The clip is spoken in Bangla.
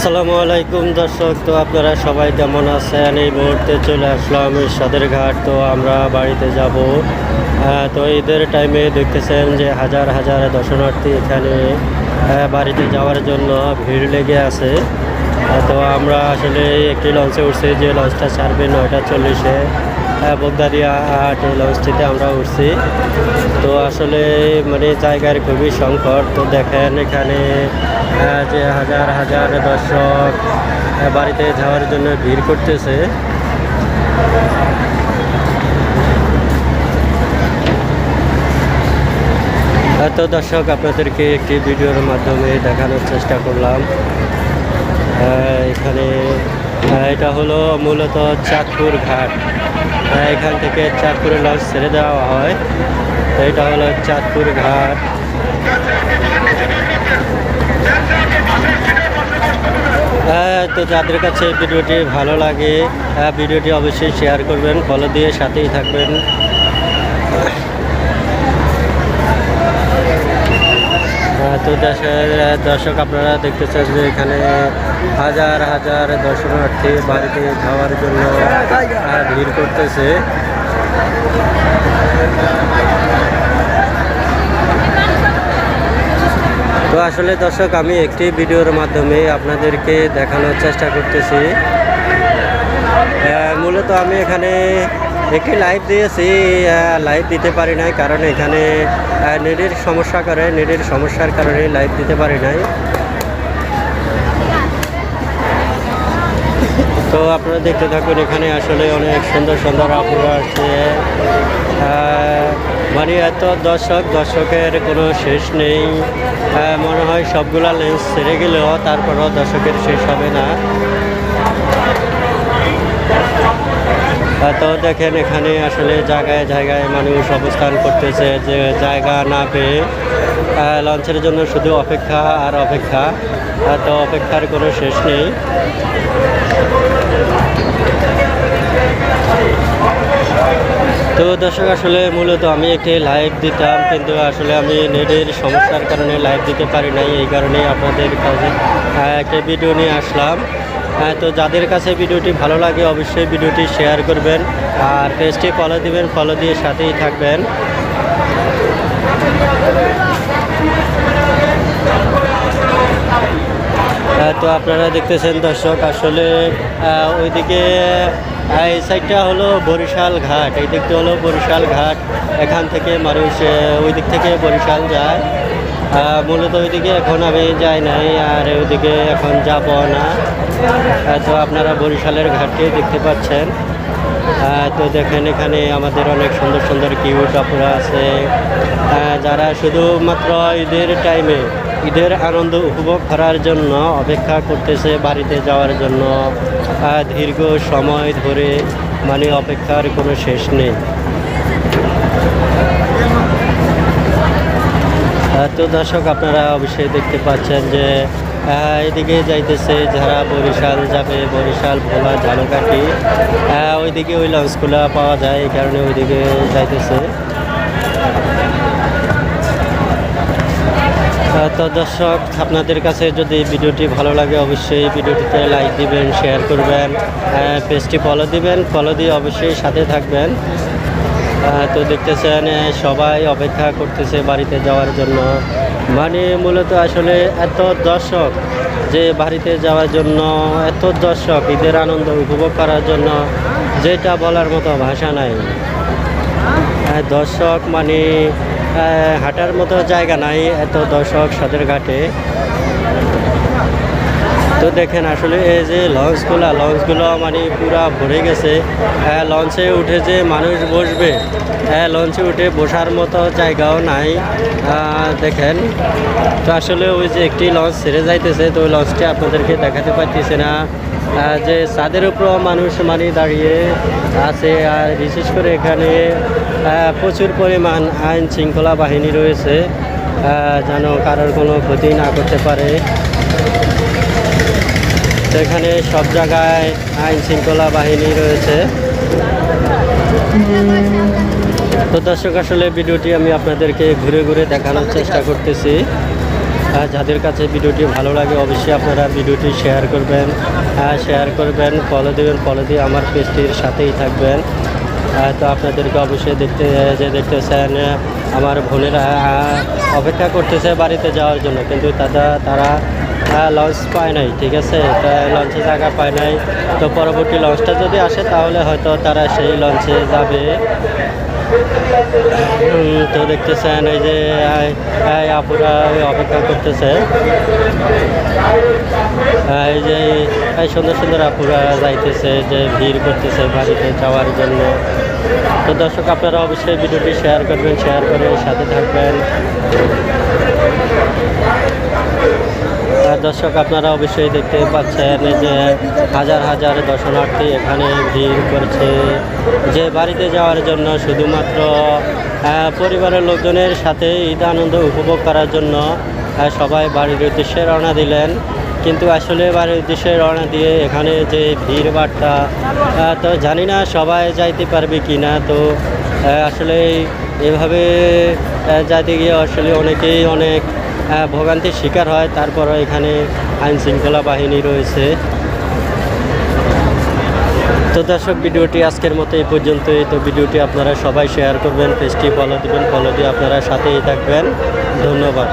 আসসালামু আলাইকুম দর্শক, তো আপনারা সবাই কেমন আছেন? এই মুহূর্তে চলে আসলাম সদরঘাট তো আমরা বাড়িতে যাব। তো ঈদের টাইমে দেখতেছেন যে হাজার হাজার দর্শনার্থী এখানে বাড়িতে যাওয়ার জন্য ভিড় লেগে আছে। তো আমরা আসলে একটি লঞ্চে উঠছি, যে লঞ্চটা ছাড়বে নয়টা চল্লিশে। বগদারিয়া আট এই লঞ্চটিতে আমরা উঠছি। তো আসলে মানে জায়গার খুবই সংকট। তো দেখেন এখানে যে হাজার হাজার দর্শক বাড়িতে যাওয়ার জন্য ভিড় করতেছে। তো দর্শক, আপনাদেরকে একটি ভিডিওর মাধ্যমে দেখানোর চেষ্টা করলাম। এখানে এটা হলো মূলত চাঁদপুর ঘাট। আহ, এখান থেকে চাঁদপুরে লঞ্চ ছেড়ে দেওয়া হয়। তো এটা হলো চাঁদপুর ঘাট। হ্যাঁ, তো যাদের কাছে ভিডিওটি ভালো লাগে আহ, ভিডিওটি অবশ্যই শেয়ার করবেন ফলো দিয়ে সাথেই থাকবেন। তো দেশের দর্শক আপনারা দেখতেছেন যে এখানে হাজার হাজার দর্শনার্থী বাড়িতে যাওয়ার জন্য ভিড় করতেছে। তো আসলে দর্শক, আমি একটি ভিডিওর মাধ্যমে আপনাদেরকে দেখানোর চেষ্টা করতেছি। মূলত আমি এখানে একটি লাইভ দিয়েছি লাইভ দিতে পারি নাই, কারণ এখানে নেটের সমস্যা করে, নেটের সমস্যার কারণে লাইভ দিতে পারি নাই। তো আপনারা দেখতে থাকুন, এখানে আসলে অনেক সুন্দর সুন্দর আপুরা আছে মানে এত দর্শক, দর্শকের কোনো শেষ নেই। মনে হয় সবগুলা লেন্স ছেড়ে গেলেও তারপরও দর্শকের শেষ হবে না। তো দেখেন এখানে আসলে জায়গায় জায়গায় মানুষ অবস্থান করতেছে যে জায়গা না পেয়ে লঞ্চের জন্য শুধু অপেক্ষা আর অপেক্ষা। তো অপেক্ষার কোনো শেষ নেই। তো দর্শক, আসলে মূলত আমি একটি লাইভ দিতাম, কিন্তু আসলে আমি নেটের সমস্যার কারণে লাইভ দিতে পারি নাই, এই কারণে আপনাদের কাছে একটা ভিডিও নিয়ে আসলাম। তো যাদের কাছে ভিডিওটি ভালো লাগে অবশ্যই ভিডিওটি শেয়ার করবেন আর পেজটি ফলো দিবেন ফলো দিয়ে সাথেই থাকবেন। আহ, তো আপনারা দেখতেছেন দর্শক আসলে ওইদিকে এই সাইডটা হলো বরিশাল ঘাট। এই দিকটা হলো বরিশাল ঘাট। এখান থেকে মানুষ ওই দিক থেকে বরিশাল যায়। মূলত ওইদিকে এখন আমি যাই নাই আর ওইদিকে এখন যাব না। তো আপনারা বরিশালের ঘাটটি দেখতে পাচ্ছেন। তো দেখেন এখানে আমাদের অনেক সুন্দর সুন্দর কিউট আপুরা আছে। যারা শুধুমাত্র ঈদের টাইমে ঈদের আনন্দ উপভোগ করার জন্য অপেক্ষা করতেছে বাড়িতে যাওয়ার জন্য দীর্ঘ সময় ধরে মানে অপেক্ষার কোনো শেষ নেই। তো দর্শক, আপনারা অবশ্যই দেখতে পাচ্ছেন যে এদিকে যাইতেছে যারা বরিশাল যাবে, বরিশাল, ভোলা, ঝালকাঠি। ওইদিকে ওই লঞ্চগুলো পাওয়া যায়, এই কারণে ওইদিকে যাইতেছে। তো দর্শক, আপনাদের কাছে যদি ভিডিওটি ভালো লাগে, অবশ্যই ভিডিওটিতে লাইক দিবেন, শেয়ার করবেন পেজটি ফলো দিবেন। ফলো দিয়ে অবশ্যই সাথে থাকবেন। তো দেখতেছেন সবাই অপেক্ষা করতেছে বাড়িতে যাওয়ার জন্য। মানে মূলত আসলে এত দর্শক যে বাড়িতে যাওয়ার জন্য, এত দর্শক ঈদের আনন্দ উপভোগ করার জন্য, যেটা বলার মতো ভাষা নাই। দর্শক মানে হাঁটার মতো জায়গা নাই, এত দর্শক সদরঘাটে তো দেখেন আসলে এই যে লঞ্চগুলো লঞ্চগুলো মানে পুরা ভরে গেছে। হ্যাঁ, লঞ্চে উঠে যে মানুষ বসবে হ্যাঁ লঞ্চে উঠে বসার মতো জায়গাও নাই। দেখেন তো আসলে ওই যে একটি লঞ্চ ছেড়ে যাইতেছে তো ওই লঞ্চটি আপনাদেরকে দেখাতে পারতেছে না। যে ছাদের উপরও মানুষ মানে দাঁড়িয়ে আছে আর বিশেষ করে এখানে প্রচুর পরিমাণ আইন শৃঙ্খলা বাহিনী রয়েছে। যেন কারোর কোনো ক্ষতি না করতে পারে। এখানে সব জায়গায় আইন শৃঙ্খলা বাহিনী রয়েছে। তো দর্শক, আসলে ভিডিওটি আমি আপনাদেরকে ঘুরে ঘুরে দেখানোর চেষ্টা করতেছি। যাদের কাছে ভিডিওটি ভালো লাগে, অবশ্যই আপনারা ভিডিওটি শেয়ার করবেন। শেয়ার করবেন ফলো দেবেন ফলো দিয়ে আমার পেজটির সাথেই থাকবেন। তো আপনাদেরকে অবশ্যই দেখতে, যে দেখতেছেন, আমার বোনেরা অপেক্ষা করতেছে বাড়িতে যাওয়ার জন্য, কিন্তু তারা তারা লঞ্চ পায় নাই, ঠিক আছে? তা লঞ্চে জায়গা পায় নাই। তো পরবর্তী লঞ্চটা যদি আসে, তাহলে হয়তো তারা সেই লঞ্চে যাবে। তো দেখতেছেন, এই যে আপুরা অপেক্ষা করতেছে। এই যে সুন্দর সুন্দর আপুরা যাইতেছে, যে ভিড় করতেছে বাড়িতে যাওয়ার জন্য। তো দর্শক, আপনারা অবশ্যই ভিডিওটি শেয়ার করবেন শেয়ার করে সাথে থাকবেন। দর্শক আপনারা অবশ্যই দেখতে পাচ্ছেন যে হাজার হাজার দর্শনার্থী এখানে ভিড় করছে। যে বাড়িতে যাওয়ার জন্য শুধুমাত্র পরিবারের লোকজনের সাথে ঈদ আনন্দ উপভোগ করার জন্য সবাই বাড়ির উদ্দেশ্যে রওনা দিলেন। কিন্তু আসলে বাড়ির উদ্দেশ্যে রওনা দিয়ে এখানে যে ভিড় আহ, তো জানি না সবাই যাইতে পারবে কি না তো আসলে এভাবে যাইতে গিয়ে আসলে অনেকেই অনেক ভোগান্তির শিকার হয়। তারপরও এখানে আইন শৃঙ্খলা বাহিনী রয়েছে। তো দর্শক, ভিডিওটি আজকের মতো এই পর্যন্তই। তো ভিডিওটি আপনারা সবাই শেয়ার করবেন, পেজটি ফলো দেবেন। ফলো দিয়ে আপনারা সাথেই থাকবেন। ধন্যবাদ।